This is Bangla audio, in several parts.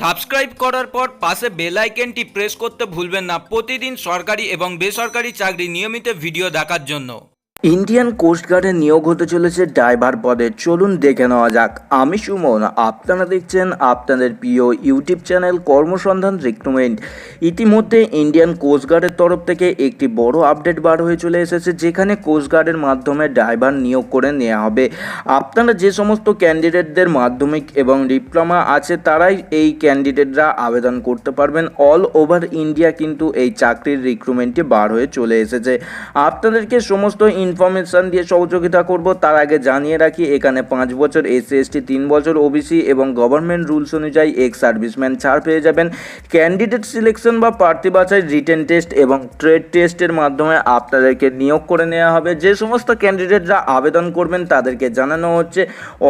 সাবস্ক্রাইব করার পর পাশে বেল আইকনটি প্রেস করতে ভুলবেন না। প্রতিদিন সরকারি এবং বেসরকারি চাকরি নিয়মিত ভিডিও দেখার জন্য। ইন্ডিয়ান কোস্টগার্ডে নিয়োগ হতে চলেছে ড্রাইভার পদে। চলুন দেখে নেওয়া যাক। আমি সুমন, আপনারা দেখছেন আপনাদের প্রিয় ইউটিউব চ্যানেল কর্মসন্ধান রিক্রুটমেন্ট। ইতিমধ্যে ইন্ডিয়ান কোস্টগার্ডের তরফ থেকে একটি বড় আপডেট বার হয়ে চলে এসেছে, যেখানে কোস্টগার্ডের মাধ্যমে ড্রাইভার নিয়োগ করে নেওয়া হবে। আপনারা যে সমস্ত ক্যান্ডিডেটদের মাধ্যমিক এবং ডিপ্লোমা আছে, তারাই এই ক্যান্ডিডেটরা আবেদন করতে পারবেন। অল ওভার ইন্ডিয়া কিন্তু এই চাকরির রিক্রুটমেন্টটি বার হয়ে চলে এসেছে। আপনাদেরকে সমস্ত ইনফরমেশন দিয়ে সহযোগিতা করব, তার আগে জানিয়ে রাখি, এখানে পাঁচ বছর এসসি এসটি তিন বছর ওবিসি এবং গভর্নমেন্ট রুলস অনুযায়ী এক্স সার্ভিসম্যান ছাড় পেয়ে যাবেন। ক্যান্ডিডেট সিলেকশন বা প্রার্থী বাছাই রিটেন টেস্ট এবং ট্রেড টেস্টের মাধ্যমে আপনাদেরকে নিয়োগ করে নেওয়া হবে। যে সমস্ত ক্যান্ডিডেটরা আবেদন করবেন, তাদেরকে জানানো হচ্ছে,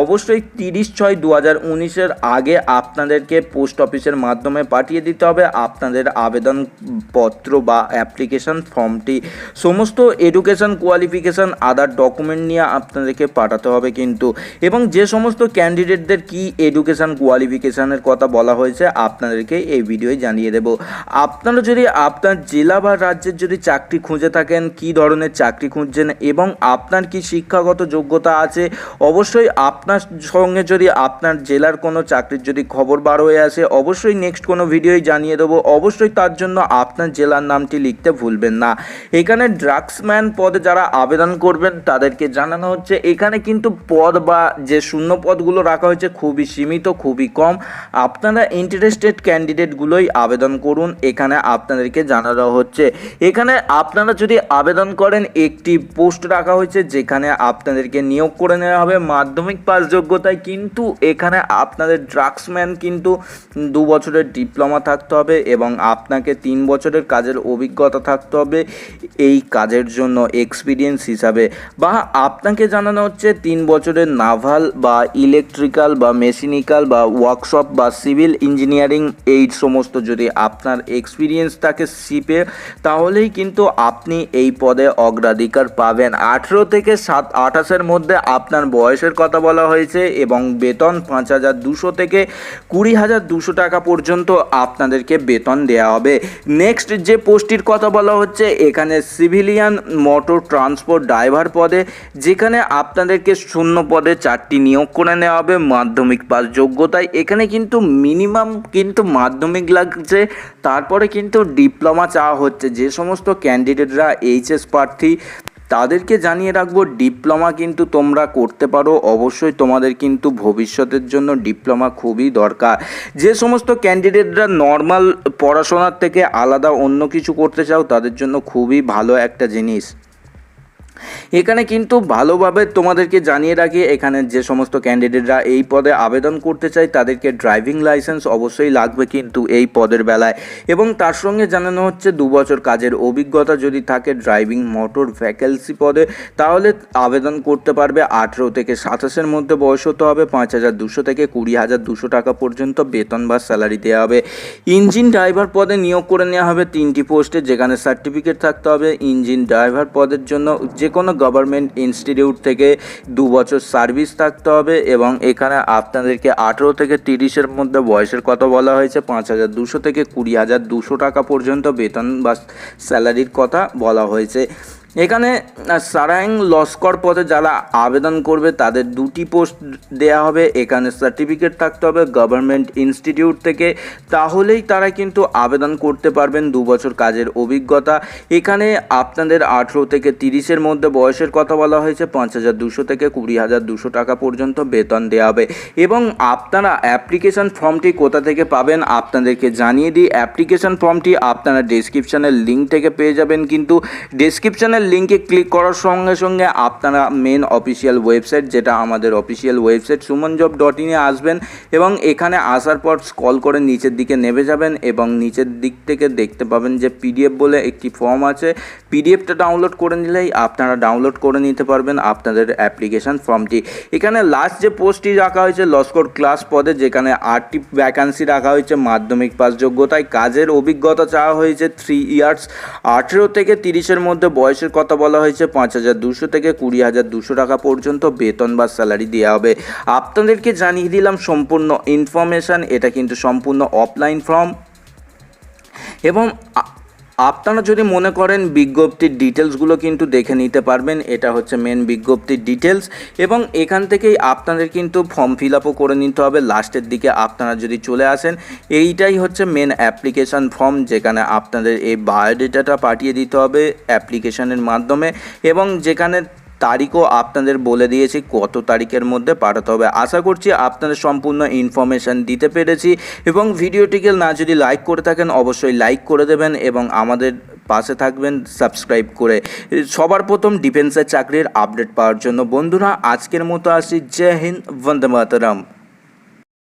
অবশ্যই তিরিশ ছয় দু হাজার উনিশের আগে আপনাদেরকে পোস্ট অফিসের মাধ্যমে পাঠিয়ে দিতে হবে। আপনাদের আবেদনপত্র বা অ্যাপ্লিকেশন ফর্মটি সমস্ত এডুকেশন কোয়ালিফিকেশান আদার ডকুমেন্ট নিয়ে আপনাদেরকে পাঠাতে হবে কিন্তু। এবং যে সমস্ত ক্যান্ডিডেটদের কি এডুকেশান কোয়ালিফিকেশানের কথা বলা হয়েছে, আপনাদেরকে এই ভিডিওয় জানিয়ে দেব। আপনারা যদি আপনার জেলা বা রাজ্যের যদি চাকরি খুঁজে থাকেন, কি ধরনের চাকরি খুঁজছেন এবং আপনার কি শিক্ষাগত যোগ্যতা আছে, অবশ্যই আপনার সঙ্গে যদি আপনার জেলার কোনো চাকরির যদি খবর বার হয়ে আসে, অবশ্যই নেক্সট কোনো ভিডিওই জানিয়ে দেবো। অবশ্যই তার জন্য আপনার জেলার নামটি লিখতে ভুলবেন না। এখানে ড্রাগসম্যান পদে যারা আবেদন করবেন, তাদেরকে জানানো হচ্ছে। এখানে কিন্তু পদ বা যে শূন্য পদগুলো রাখা হয়েছে খুবই সীমিত, খুবই কম। আপনারা ইন্টারেস্টেড ক্যান্ডিডেটগুলোই আবেদন করুন, এখানে আপনাদেরকে জানানো হচ্ছে। এখানে আপনারা যদি আবেদন করেন, একটি পোস্ট রাখা হয়েছে, যেখানে আপনাদেরকে নিয়োগ করে নেওয়া হবে মাধ্যমিক পাস যোগ্যতায়, কিন্তু এখানে আপনাদের ড্রাগসম্যান কিন্তু দু বছরের ডিপ্লোমা থাকতে হবে এবং আপনাকে তিন বছরের কাজের অভিজ্ঞতা থাকতে হবে। এই কাজের জন্য এক্সপিরিয়েন্স হিসাবে। বা আপনাকে জানানো হচ্ছে তিন বছরের নাভাল বা ইলেকট্রিক্যাল বা মেশিনিক্যাল বা ওয়ার্কশপ বা সিভিল ইঞ্জিনিয়ারিং এই সমস্ত যদি আপনার এক্সপিরিয়েন্স থাকে শিপে তাহলেই কিন্তু আপনি এই পদে অগ্রাধিকার পাবেন। আঠেরো থেকে সাত, আঠাশের মধ্যে আপনার বয়সের কথা বলা হয়েছে এবং বেতন পাঁচ হাজার দুশো থেকে কুড়ি হাজার দুশো টাকা পর্যন্ত আপনাদেরকে বেতন দেওয়া হবে। নেক্সট যে পোস্টটির কথা বলা হচ্ছে, এখানে সিভিলিয়ান মোটর ট্রান্সপোর্ট ড্রাইভার পদে, যেখানে আপনাদেরকে শূন্য পদে চারটি নিয়োগ করে নেওয়া হবে। মাধ্যমিক পাস যোগ্যতায়। এখানে কিন্তু মিনিমাম কিন্তু মাধ্যমিক লাগছে, তারপরে কিন্তু ডিপ্লোমা চাওয়া হচ্ছে। যে সমস্ত ক্যান্ডিডেটরা এইচএস প্রার্থী, তাদেরকে জানিয়ে রাখব ডিপ্লোমা কিন্তু তোমরা করতে পারো। অবশ্যই তোমাদের কিন্তু ভবিষ্যতের জন্য ডিপ্লোমা খুবই দরকার। যে সমস্ত ক্যান্ডিডেটরা নর্মাল পড়াশোনার থেকে আলাদা অন্য কিছু করতে চাও, তাদের জন্য খুবই ভালো একটা জিনিস। এখানে কিন্তু ভালোভাবে তোমাদেরকে জানিয়ে রাখি, এখানে যে সমস্ত ক্যান্ডিডেটরা এই পদে আবেদন করতে চায়, তাদেরকে ড্রাইভিং লাইসেন্স অবশ্যই লাগবে কিন্তু এই পদের বেলায়। এবং তার সঙ্গে জানানো হচ্ছে, দু বছর কাজের অভিজ্ঞতা যদি থাকে ড্রাইভিং মোটর ভ্যাকেন্সি পদে, তাহলে আবেদন করতে পারবে। আঠেরো থেকে সাতাশের মধ্যে বয়স হতে হবে, পাঁচ হাজার দুশো থেকে কুড়ি হাজার দুশো টাকা পর্যন্ত বেতন বা স্যালারি দেওয়া হবে। ইঞ্জিন ড্রাইভার পদে নিয়োগ করে নেওয়া হবে তিনটি পোস্টে যেখানে সার্টিফিকেট থাকতে হবে। ইঞ্জিন ড্রাইভার পদের জন্য যে কোনো গভর্নমেন্ট ইনস্টিটিউট থেকে দু বছর সার্ভিস থাকতে হবে এবং এখানে আপনাদেরকে আঠেরো থেকে তিরিশের মধ্যে বয়সের কথা বলা হয়েছে, পাঁচ হাজার দুশো থেকে কুড়ি হাজার দুশো টাকা পর্যন্ত বেতন বা স্যালারির কথা বলা হয়েছে। এখানে সারাইং লস্কর পদে যারা আবেদন করবে, তাদের দুটি পোস্ট দেয়া হবে। এখানে সার্টিফিকেট থাকতে হবে গভর্নমেন্ট ইনস্টিটিউট থেকে। তাহলেই তারা কিন্তু আবেদন করতে পারবেন দু বছর কাজের অভিজ্ঞতা। এখানে আপনাদের আঠেরো থেকে তিরিশের মধ্যে বয়সের কথা বলা হয়েছে। পাঁচ হাজার দুশো থেকে কুড়ি হাজার দুশো টাকা পর্যন্ত বেতন দেওয়া হবে। এবং আপনারা অ্যাপ্লিকেশন ফর্মটি কোথা থেকে পাবেন আপনাদেরকে জানিয়ে দিই। অ্যাপ্লিকেশন ফর্মটি আপনারা ডেসক্রিপশনের লিঙ্ক থেকে পেয়ে যাবেন। কিন্তু ডেসক্রিপশনের লিঙ্কে ক্লিক করার সঙ্গে সঙ্গে আপনারা মেন অফিসিয়াল ওয়েবসাইট যেটা আমাদের official website Suman job dot ইনে আসবেন এবং এখানে আসার পর স্কল করে নিচের দিকে নেমে যাবেন এবং নিচের দিক থেকে দেখতে পাবেন যে পিডিএফ বলে একটি ফর্ম আছে। পিডিএফটা ডাউনলোড করে নিলেই আপনারা ডাউনলোড করে নিতে পারবেন আপনাদের অ্যাপ্লিকেশন ফর্মটি এখানে লাস্ট যে পোস্টটি রাখা হয়েছে লস্কর ক্লাস পদে, যেখানে আটটি ভ্যাকান্সি রাখা হয়েছে, মাধ্যমিক পাস যোগ্যতায়। কাজের অভিজ্ঞতা চাওয়া হয়েছে থ্রি ইয়ার্স আঠেরো থেকে তিরিশের মধ্যে বয়সের মাসের কথা বলা হয়েছে? পাঁচ হাজার দুশো থেকে কুড়ি হাজার দুশো টাকা পর্যন্ত বেতন বা স্যালারি দেওয়া হবে। আপনাদেরকে জানিয়ে দিলাম সম্পূর্ণ ইনফরমেশান। এটা কিন্তু সম্পূর্ণ অফলাইন ফর্ম। এবং আপনারা যদি মনে করেন বিজ্ঞপ্তির ডিটেলসগুলো কিন্তু দেখে নিতে পারবেন, এটা হচ্ছে মেন বিজ্ঞপ্তির ডিটেলস এবং এখান থেকেই আপনাদের কিন্তু ফর্ম ফিল আপও করে নিতে হবে। লাস্টের দিকে আপনারা যদি চলে আসেন, এইটাই হচ্ছে মেন অ্যাপ্লিকেশান ফর্ম যেখানে আপনাদের এই বায়োডেটাটা পাঠিয়ে দিতে হবে অ্যাপ্লিকেশানের মাধ্যমে এবং যেখানে তারিখও আপনাদের বলে দিয়েছি, কত তারিখের মধ্যে পাঠাতে হবে। আশা করছি আপনাদের সম্পূর্ণ ইনফরমেশান দিতে পেরেছি এবং ভিডিওটিকে না যদি লাইক করে থাকেন, অবশ্যই লাইক করে দেবেন এবং আমাদের পাশে থাকবেন সাবস্ক্রাইব করে। সবার প্রথম ডিফেন্সের চাকরির আপডেট পাওয়ার জন্য বন্ধুরা, আজকের মতো আসি। জয় হিন্দ, বন্দে মাতরম।